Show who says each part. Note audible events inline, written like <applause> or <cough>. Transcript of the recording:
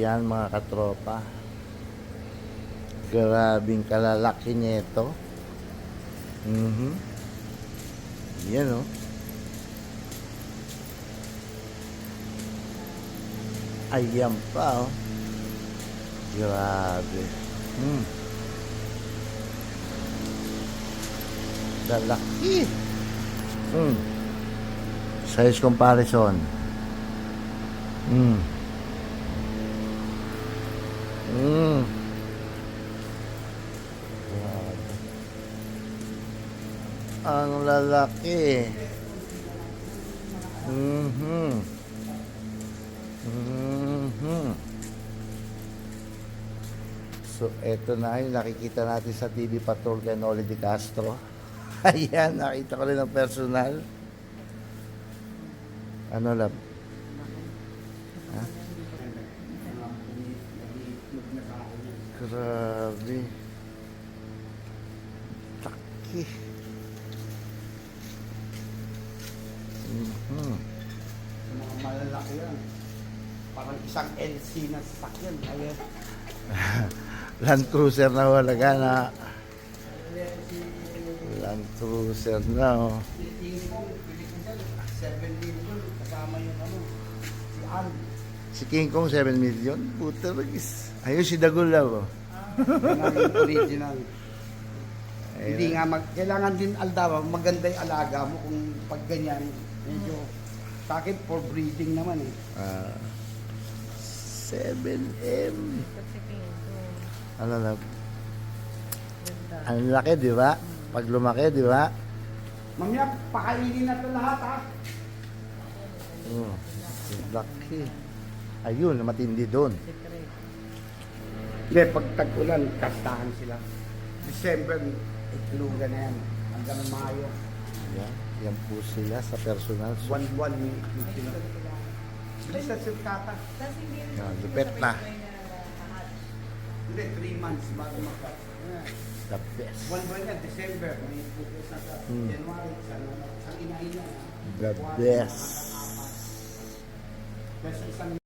Speaker 1: Ayan mga katropa. Grabing kalalaki nito. Mhm. Yan oh. Ayan pa oh. Grabe. Hmm. Lalaki. Hmm. Size comparison. Hmm. Ang lalaki. Mhm. Mhm. So, eto na yung nakikita natin sa TV Patrol kay Noli Di Castro. <laughs> Ayan, nakita ko rin ng personal. Ano lab? Ha? Grabe. Taki. Mhm.
Speaker 2: Mga malalaki yan. Parang isang LC na sasakyan. Kaya, <laughs>
Speaker 1: Land Cruiser na walaga na. Land Cruiser na oh.
Speaker 2: Tingin ko, Pilipinas, 7 million kasama yung ano, si Ann.
Speaker 1: Si King Kong 7 million. Puta bagis. Ayun si Dagulaw oh.
Speaker 2: Original.
Speaker 1: Ayun.
Speaker 2: Hindi nga, mag, kailangan din aldawa, maganda yung alaga mo kung pag ganyan, medyo, sa akin for breeding naman eh.
Speaker 1: Ah, 7M. Ano na? Ang laki, di ba? Pag lumaki, di ba?
Speaker 2: Mamaya, pakainin na ito lahat ha.
Speaker 1: Oh, laki. Ayun, matindi doon.
Speaker 2: Hindi, pag tag-ulan, kastahan sila. December, itlugan na yan. Hanggang Mayo.
Speaker 1: Yan, yan po sila sa personal.
Speaker 2: May itlog sila. Bilis na sulkata.
Speaker 1: yan, lupet na.
Speaker 2: Hindi, three months bago mag
Speaker 1: The best.
Speaker 2: One buwan yan, December. May itlog sa
Speaker 1: Hmm.
Speaker 2: January. Sa, sa inahin na.
Speaker 1: The best.
Speaker 2: Kasi isang